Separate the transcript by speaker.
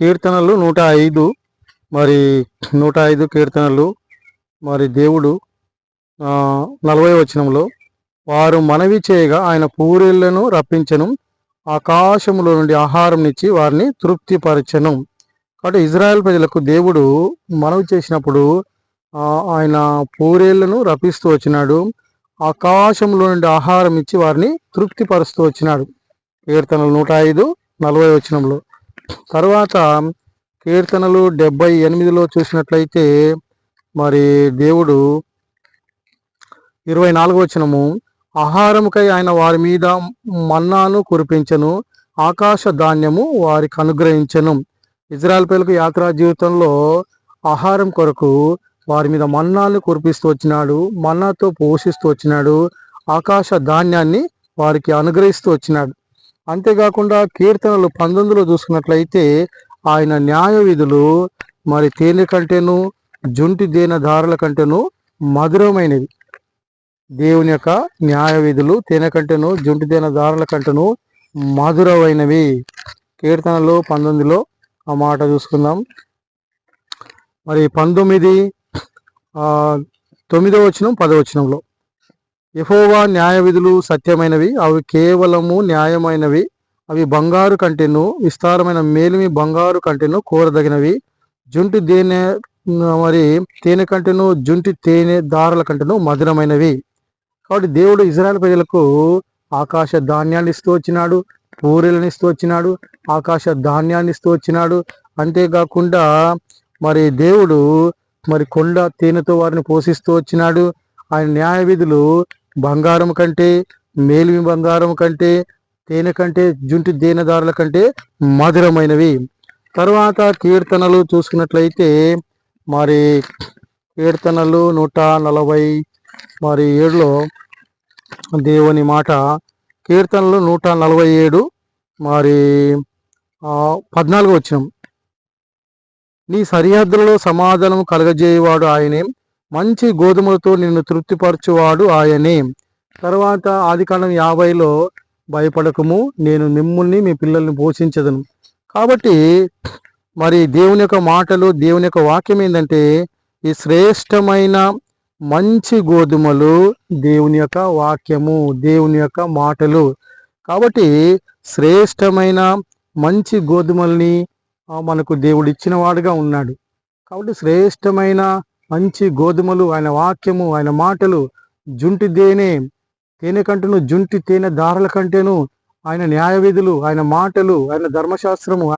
Speaker 1: కీర్తనలు నూట ఐదు. మరి నూట ఐదు కీర్తనలు. మరి దేవుడు నలభై వచనంలో వారు మనవి చేయగా ఆయన పూరేళ్ళను రప్పించను. ఆకాశములో నుండి ఆహారం ఇచ్చి వారిని తృప్తిపరచను. కాబట్టి ఇజ్రాయెల్ ప్రజలకు దేవుడు మనవి చేసినప్పుడు ఆయన పూరేళ్ళను రప్పిస్తూ వచ్చినాడు. ఆకాశంలో నుండి ఆహారం ఇచ్చి వారిని తృప్తిపరుస్తూ వచ్చినాడు. కీర్తనలు నూట ఐదు నలభై వచనంలో. తర్వాత కీర్తనలు డెబ్బై ఎనిమిదిలో చూసినట్లయితే మరి దేవుడు ఇరవై నాలుగవచనము ఆహారముకై ఆయన వారి మీద మన్నాను కురిపించను ఆకాశ ధాన్యము వారికి అనుగ్రహించను. ఇజ్రాయల్ పిల్లలకు యాత్రా జీవితంలో ఆహారం కొరకు వారి మీద మన్నాను కురిపిస్తూ వచ్చినాడు మన్నాతో పోషిస్తూ వచ్చినాడు ఆకాశ ధాన్యాన్ని వారికి అనుగ్రహిస్తూ వచ్చినాడు. అంతేకాకుండా కీర్తనలు పంతొమ్మిదిలో చూసుకున్నట్లయితే ఆయన న్యాయ విధులు మరి తేనె కంటేను జుంటి దేన దారుల కంటేను మధురమైనవి. దేవుని యొక్క న్యాయ విధులు తేనె కంటేను జుంటి దేన దారుల కంటేను మధురమైనవి. కీర్తనలు పంతొమ్మిదిలో ఆ మాట చూసుకుందాం. మరి పంతొమ్మిది తొమ్మిదవ తొమ్మిదో వచనం పదవచనంలో యహోవా న్యాయ విధులు సత్యమైనవి అవి కేవలము న్యాయమైనవి. అవి బంగారు కంటెను విస్తారమైన మేలిమి బంగారు కంటెను కోరదగినవి. జుంటి దేనె మరి తేనె కంటెను జుంటి తేనె దారుల కంటెను మధురమైనవి. కాబట్టి దేవుడు ఇజ్రాయెల్ ప్రజలకు ఆకాశ ధాన్యాన్ని ఇస్తూ వచ్చినాడు పూరీలను ఇస్తూ వచ్చినాడు ఆకాశ ధాన్యాన్ని ఇస్తూ వచ్చినాడు అంతేకాకుండా మరి దేవుడు మరి కొండ తేనెతో వారిని పోషిస్తూ వచ్చినాడు ఆయన న్యాయ విధులు బంగారం కంటే మేలిమి బంగారం కంటే తేనె కంటే జుంటి దేనదారుల కంటే మధురమైనవి. తర్వాత కీర్తనలు చూసుకున్నట్లయితే మరి కీర్తనలు నూట నలభై మరి ఏడులో దేవుని మాట కీర్తనలు నూట నలభై ఏడు మరి పద్నాలుగు వచ్చిన నీ సరిహద్దులలో సమాధానం కలగజేయవాడు ఆయనే. మంచి గోధుమలతో నిన్ను తృప్తిపరచువాడు ఆయనే. తర్వాత ఆదికాండం యాభైలో భయపడకము నేను మిమ్ముల్ని మీ పిల్లల్ని పోషించదను. కాబట్టి మరి దేవుని యొక్క మాటలు దేవుని యొక్క వాక్యం ఏంటంటే ఈ శ్రేష్టమైన మంచి గోధుమలు దేవుని యొక్క వాక్యము దేవుని యొక్క మాటలు. కాబట్టి శ్రేష్టమైన మంచి గోధుమల్ని మనకు దేవుడు ఇచ్చిన వాడుగా ఉన్నాడు. కాబట్టి శ్రేష్టమైన మంచి గోధుమలు ఆయన వాక్యము ఆయన మాటలు జుంటి దేనే తేనె కంటేను జుంటి తేనె దారుల కంటేను ఆయన న్యాయ విధులు ఆయన మాటలు ఆయన ధర్మశాస్త్రము